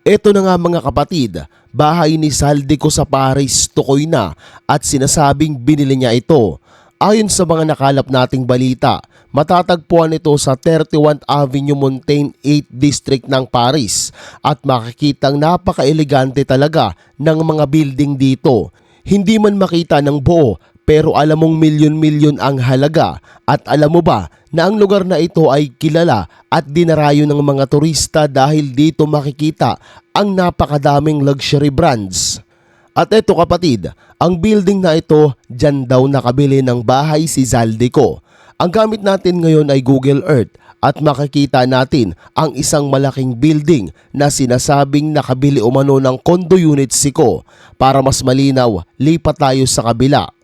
Ito na nga mga kapatid, bahay ni Saldico sa Paris tukoy na at sinasabing binili niya ito. Ayon sa mga nakalap nating balita, matatagpuan ito sa 31st Avenue Montaigne 8 District ng Paris at makikitang napaka-elegante talaga ng mga building dito. Hindi man makita ng buo pero alam mong milyon-milyon ang halaga at alam mo ba na ang lugar na ito ay kilala at dinarayo ng mga turista dahil dito makikita ang napakadaming luxury brands. At eto kapatid, ang building na ito, dyan daw nakabili ng bahay si Zaldico. Ang gamit natin ngayon ay Google Earth at makikita natin ang isang malaking building na sinasabing nakabili umano ng condo unit si Ko. Para mas malinaw, lipat tayo sa kabila.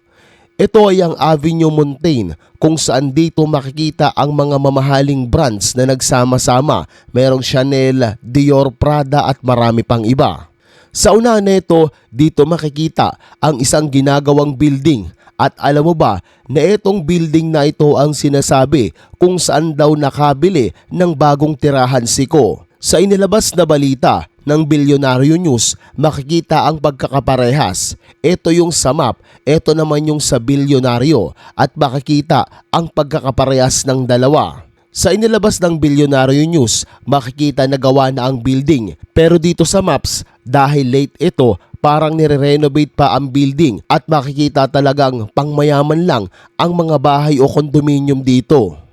Ito ay ang Avenue Montaigne kung saan dito makikita ang mga mamahaling brands na nagsama-sama. Merong Chanel, Dior, Prada at marami pang iba. Sa una nito, dito makikita ang isang ginagawang building at alam mo ba na itong building na ito ang sinasabi kung saan daw nakabili ng bagong tirahan si Ko. Sa inilabas na balita ng Bilyonaryo News, makikita ang pagkakaparehas. Ito yung sa map, ito naman yung sa Bilyonaryo at makikita ang pagkakaparehas ng dalawa. Sa inilabas ng Bilyonaryo News, makikita na gawa na ang building. Pero dito sa maps, dahil late ito, parang nire-renovate pa ang building at makikita talagang pangmayaman lang ang mga bahay o kondominium dito.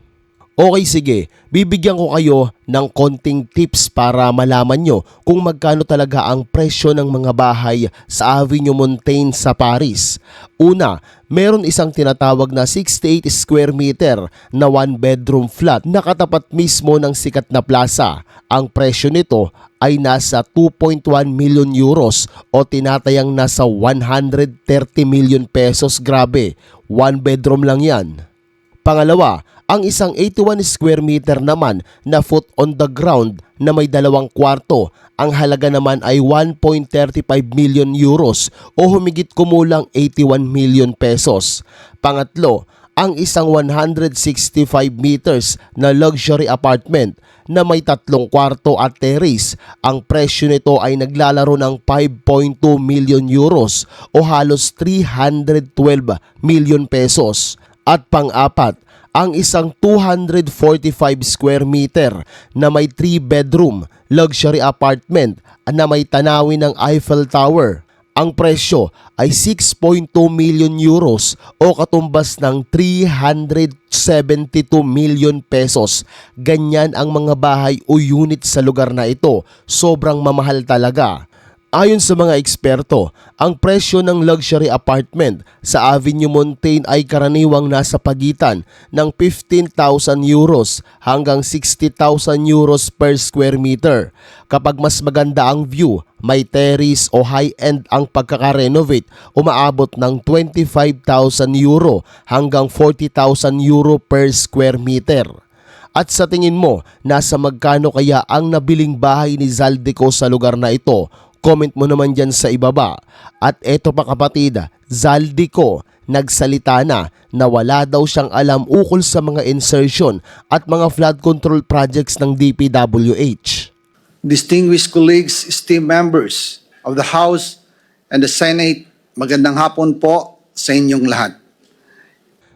Okay sige, bibigyan ko kayo ng konting tips para malaman nyo kung magkano talaga ang presyo ng mga bahay sa Avenue Montaigne sa Paris. Una, meron isang tinatawag na 68 square meter na one bedroom flat na katapat mismo ng sikat na plaza. Ang presyo nito ay nasa 2.1 million euros o tinatayang nasa 130 million pesos. Grabe, one bedroom lang yan. Pangalawa, ang isang 81 square meter naman na foot on the ground na may dalawang kwarto. Ang halaga naman ay 1.35 million euros o humigit kumulang 81 million pesos. Pangatlo, ang isang 165 meters na luxury apartment na may tatlong kwarto at terrace. Ang presyo nito ay naglalaro ng 5.2 million euros o halos 312 million pesos. At pang-apat, ang isang 245 square meter na may 3 bedroom luxury apartment na may tanawin ng Eiffel Tower. Ang presyo ay 6.2 million euros o katumbas ng 372 million pesos. Ganyan ang mga bahay o unit sa lugar na ito. Sobrang mamahal talaga. Ayon sa mga eksperto, ang presyo ng luxury apartment sa Avenue Montaigne ay karaniwang nasa pagitan ng 15,000 euros hanggang 60,000 euros per square meter. Kapag mas maganda ang view, may terrace o high-end ang pagkakarenovate, umaabot ng 25,000 euro hanggang 40,000 euro per square meter. At sa tingin mo, nasa magkano kaya ang nabiling bahay ni Zaldico sa lugar na ito? Comment mo naman dyan sa ibaba. At eto pa kapatid, Zaldico nagsalita na na wala daw siyang alam ukol sa mga insertion at mga flood control projects ng DPWH. distinguished colleagues, esteemed members of the House and the Senate, magandang hapon po sa inyong lahat.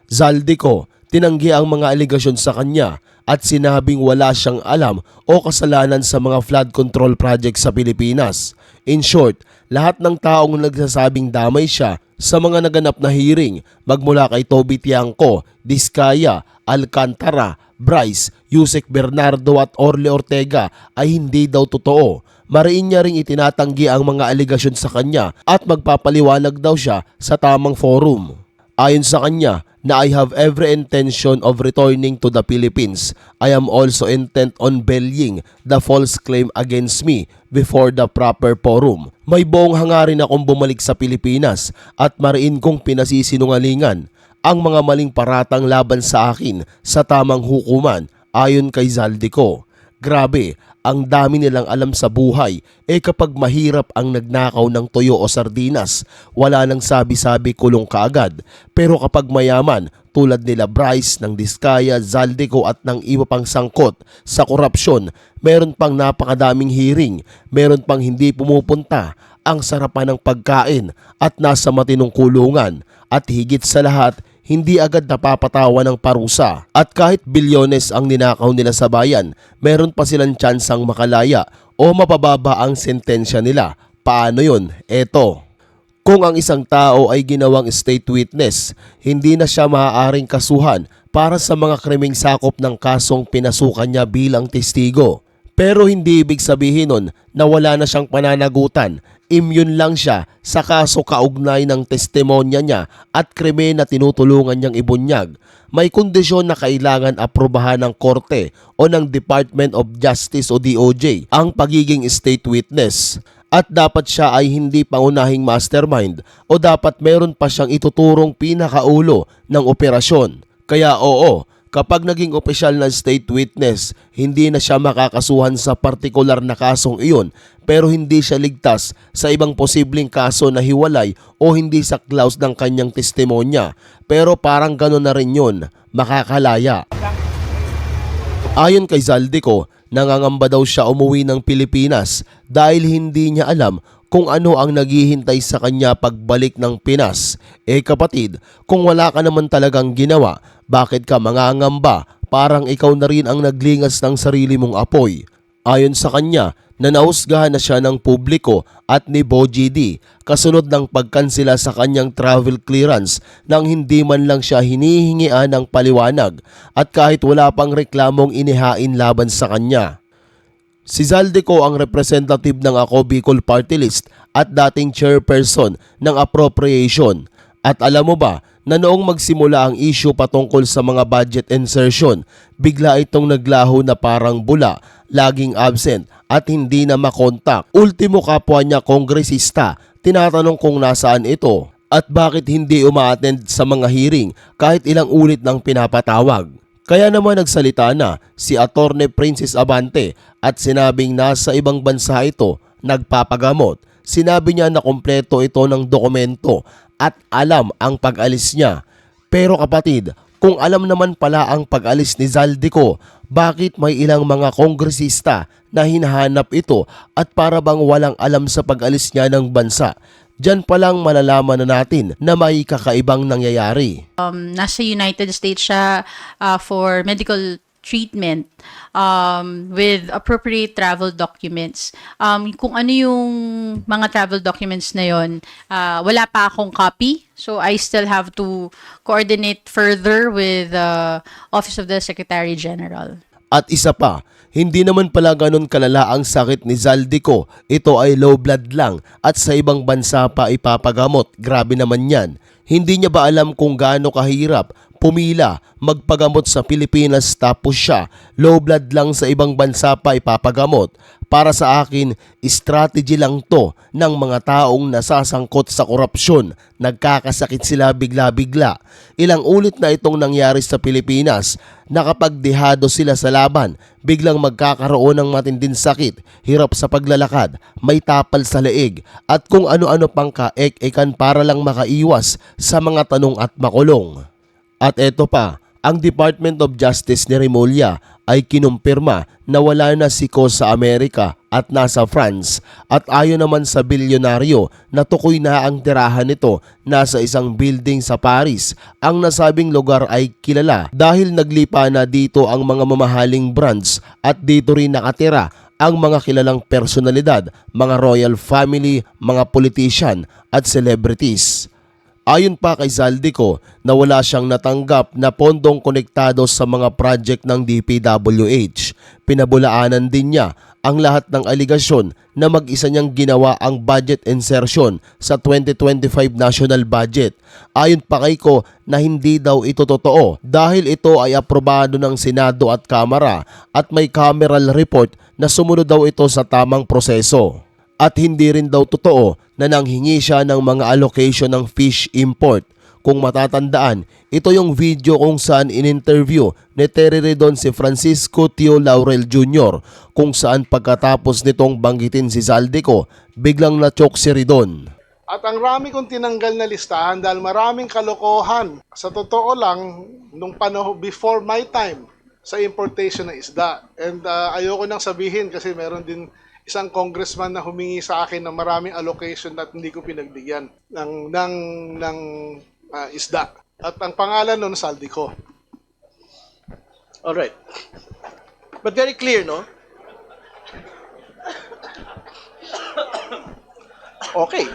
Zaldico tinanggi ang mga aligasyon sa kanya at sinabing wala siyang alam o kasalanan sa mga flood control project sa Pilipinas. In short, lahat ng taong nagsasabing damay siya sa mga naganap na hearing magmula kay Toby Tiangco, Diskaya, Alcantara, Bryce, Yusek Bernardo at Orle Ortega ay hindi daw totoo. Mariin niya ring itinatanggi ang mga aligasyon sa kanya at magpapaliwanag daw siya sa tamang forum. Ayon sa kanya na I have every intention of returning to the Philippines. I am also intent on bellying the false claim against me before the proper forum. May buong hangarin akong bumalik sa Pilipinas at mariin kong pinasisinungalingan ang mga maling paratang laban sa akin sa tamang hukuman ayon kay Zaldico. Grabe, ang dami nilang alam sa buhay, eh kapag mahirap ang nagnakaw ng toyo o sardinas, wala nang sabi-sabi kulong kaagad. Pero kapag mayaman, tulad nila Bryce ng Diskaya, Zaldico at ng iba pang sangkot sa korupsyon, meron pang napakadaming hearing, meron pang hindi pumupunta, ang sarapan ng pagkain at nasa matinong kulungan at higit sa lahat, hindi agad napapatawa ng parusa. At kahit bilyones ang ninakaw nila sa bayan, meron pa silang tsansang makalaya o mapababa ang sentensya nila. Paano yun? Eto. Kung ang isang tao ay ginawang state witness, hindi na siya maaaring kasuhan para sa mga krimeng sakop ng kasong pinasukan niya bilang testigo. Pero hindi ibig sabihin nun na wala na siyang pananagutan. Immune lang siya sa kaso kaugnay ng testimonya niya at krimen na tinutulungan niyang ibunyag. May kondisyon na kailangan aprobahan ng korte o ng Department of Justice o DOJ ang pagiging state witness at dapat siya ay hindi pangunahing mastermind o dapat meron pa siyang ituturong pinakaulo ng operasyon. Kaya oo, kapag naging opisyal na state witness, hindi na siya makakasuhan sa partikular na kasong iyon pero hindi siya ligtas sa ibang posibleng kaso na hiwalay o hindi sa clause ng kanyang testimonya. Pero parang gano'n na rin yun, makakalaya. Ayon kay Zaldico, nangangamba daw siya umuwi ng Pilipinas dahil hindi niya alam kung ano ang naghihintay sa kanya pagbalik ng Pinas. Eh kapatid, kung wala ka naman talagang ginawa, bakit ka mangangamba? Parang ikaw na rin ang naglingas ng sarili mong apoy. Ayon sa kanya, nanausgahan na siya ng publiko at ni Boji D kasunod ng pagkansela sa kanyang travel clearance nang hindi man lang siya hinihingian ng paliwanag at kahit wala pang reklamong inihain laban sa kanya. Si Zaldico ang representative ng Ako Bicol Party List at dating chairperson ng appropriation. At alam mo ba na noong magsimula ang issue patungkol sa mga budget insertion, bigla itong naglaho na parang bula, laging absent at hindi na makontak. Ultimo kapwa niya kongresista, tinatanong kung nasaan ito at bakit hindi umaattend sa mga hearing kahit ilang ulit ng pinapatawag. Kaya naman nagsalita na si Attorney Princess Abante at sinabing nasa ibang bansa ito nagpapagamot. Sinabi niya na kompleto ito ng dokumento at alam ang pag-alis niya. Pero kapatid, kung alam naman pala ang pag-alis ni Zaldico, bakit may ilang mga kongresista na hinahanap ito at para bang walang alam sa pag-alis niya ng bansa? Diyan pa lang malalaman na natin na may kakaibang nangyayari. um, nasa United States siya uh, for medical treatment um, with appropriate travel documents. Um, kung ano yung mga travel documents na yon, uh, wala pa akong copy. So I still have to coordinate further with the Office of the Secretary General. At isa pa, hindi naman pala ganun kalala ang sakit ni Zaldico. Ito ay low blood lang at sa ibang bansa pa ipapagamot. Grabe naman yan. Hindi niya ba alam kung gaano kahirap pumila, magpagamot sa Pilipinas tapos siya, low blood lang sa ibang bansa pa ipapagamot. Para sa akin, strategy lang to ng mga taong nasasangkot sa korupsyon. Nagkakasakit sila bigla-bigla. Ilang ulit na itong nangyari sa Pilipinas na kapag dehado sila sa laban, biglang magkakaroon ng matinding sakit, hirap sa paglalakad, may tapal sa leeg, at kung ano-ano pang kaek-ekan para lang makaiwas sa mga tanong at makulong. At eto pa, ang Department of Justice ni Remulla ay kinumpirma na wala na si Ko sa Amerika at nasa France at ayon naman sa bilyonaryo na tukoy na ang tirahan nito nasa isang building sa Paris. Ang nasabing lugar ay kilala dahil naglipa na dito ang mga mamahaling brands at dito rin nakatira ang mga kilalang personalidad, mga royal family, mga politician at celebrities. Ayon pa kay Zaldico na wala siyang natanggap na pondong konektado sa mga project ng DPWH. Pinabulaanan din niya ang lahat ng aligasyon na mag-isa niyang ginawa ang budget insertion sa 2025 national budget. Ayon pa kay ko na hindi daw ito totoo dahil ito ay aprobado ng Senado at Kamara at may cameral report na sumunod daw ito sa tamang proseso. At hindi rin daw totoo na nanghingi siya ng mga allocation ng fish import. Kung matatandaan, ito yung video kung saan in-interview ni Terry Redon si Francisco Tio Laurel Jr. kung saan pagkatapos nitong banggitin si Zaldico, biglang na-choke si Redon. At ang rami kong tinanggal na listahan dahil maraming kalokohan. Sa totoo lang, nung panahon before my time sa importation ng isda. And uh, ayoko nang sabihin kasi meron din isang congressman na humingi sa akin ng maraming allocation at hindi ko pinagbigyan ng ng ng uh, isda. At ang pangalan nun Saldico. All right. But very clear, no? Okay.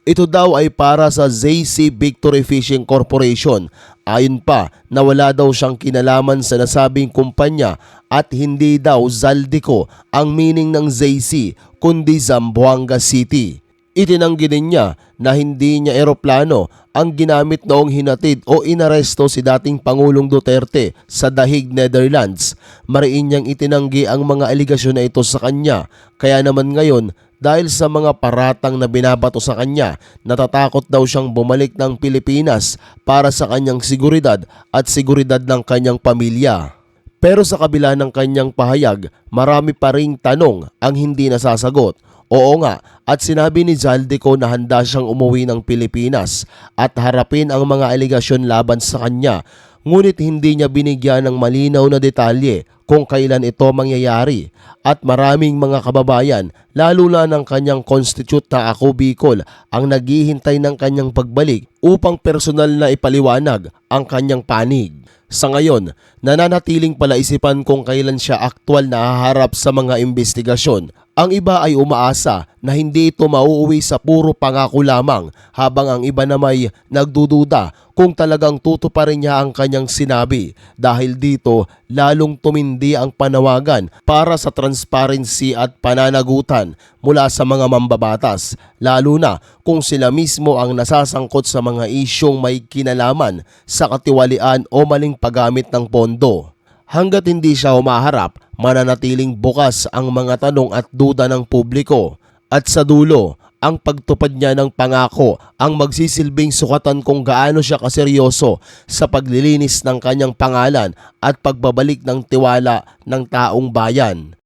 Ito daw ay para sa ZC Victory Fishing Corporation. Ayon pa na wala daw siyang kinalaman sa nasabing kumpanya at hindi daw Zaldico ang meaning ng ZC kundi Zamboanga City. Itinanggi din niya na hindi niya eroplano ang ginamit noong hinatid o inaresto si dating Pangulong Duterte sa Dahig, Netherlands. Mariin niyang itinanggi ang mga aligasyon na ito sa kanya. Kaya naman ngayon, dahil sa mga paratang na binabato sa kanya, natatakot daw siyang bumalik ng Pilipinas para sa kanyang seguridad at seguridad ng kanyang pamilya. Pero sa kabila ng kanyang pahayag, marami pa ring tanong ang hindi nasasagot. Oo nga, at sinabi ni Zaldico na handa siyang umuwi ng Pilipinas at harapin ang mga aligasyon laban sa kanya. Ngunit hindi niya binigyan ng malinaw na detalye kung kailan ito mangyayari. At maraming mga kababayan, lalo na ng kanyang constitute na ako Bicol, ang naghihintay ng kanyang pagbalik upang personal na ipaliwanag ang kanyang panig. Sa ngayon, nananatiling palaisipan kung kailan siya aktwal na haharap sa mga investigasyon. Ang iba ay umaasa na hindi ito mauuwi sa puro pangako lamang habang ang iba na may nagdududa kung talagang tutuparin niya ang kanyang sinabi dahil dito lalong tumindi ang panawagan para sa transparency at pananagutan mula sa mga mambabatas lalo na kung sila mismo ang nasasangkot sa mga isyong may kinalaman sa katiwalian o maling paggamit ng pondo. Hanggat hindi siya humaharap, mananatiling bukas ang mga tanong at duda ng publiko. At sa dulo, ang pagtupad niya ng pangako ang magsisilbing sukatan kung gaano siya kaseryoso sa paglilinis ng kanyang pangalan at pagbabalik ng tiwala ng taong bayan.